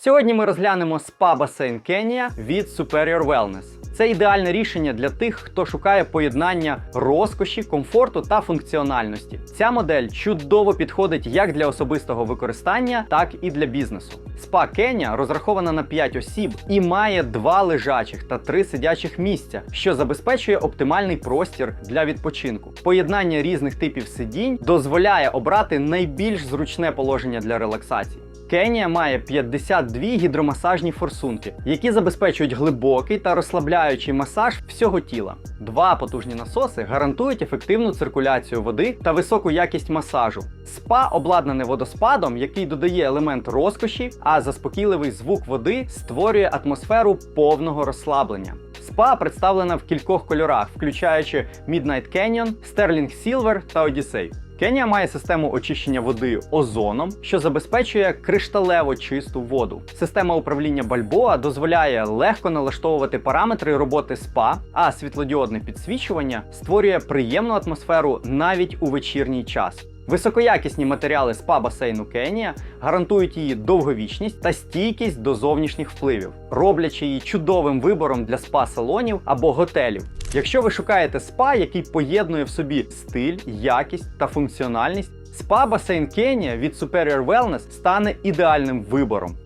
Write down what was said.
Сьогодні ми розглянемо спа басейн Кенія від Superior Wellness. Це ідеальне рішення для тих, хто шукає поєднання розкоші, комфорту та функціональності. Ця модель чудово підходить як для особистого використання, так і для бізнесу. Спа Кенія розрахована на 5 осіб і має два лежачих та три сидячих місця, що забезпечує оптимальний простір для відпочинку. Поєднання різних типів сидінь дозволяє обрати найбільш зручне положення для релаксації. Кенія має 52 гідромасажні форсунки, які забезпечують глибокий та розслабляючий масаж всього тіла. Два потужні насоси гарантують ефективну циркуляцію води та високу якість масажу. Спа обладнане водоспадом, який додає елемент розкоші, а заспокійливий звук води створює атмосферу повного розслаблення. Спа представлена в кількох кольорах, включаючи Midnight Canyon, Sterling Silver та Odyssey. Кенія має систему очищення води озоном, що забезпечує кришталево чисту воду. Система управління Бальбоа дозволяє легко налаштовувати параметри роботи спа, а світлодіодне підсвічування створює приємну атмосферу навіть у вечірній час. Високоякісні матеріали спа басейну Кенія гарантують її довговічність та стійкість до зовнішніх впливів, роблячи її чудовим вибором для спа-салонів або готелів. Якщо ви шукаєте спа, який поєднує в собі стиль, якість та функціональність, спа басейн Кенія від Superior Wellness стане ідеальним вибором.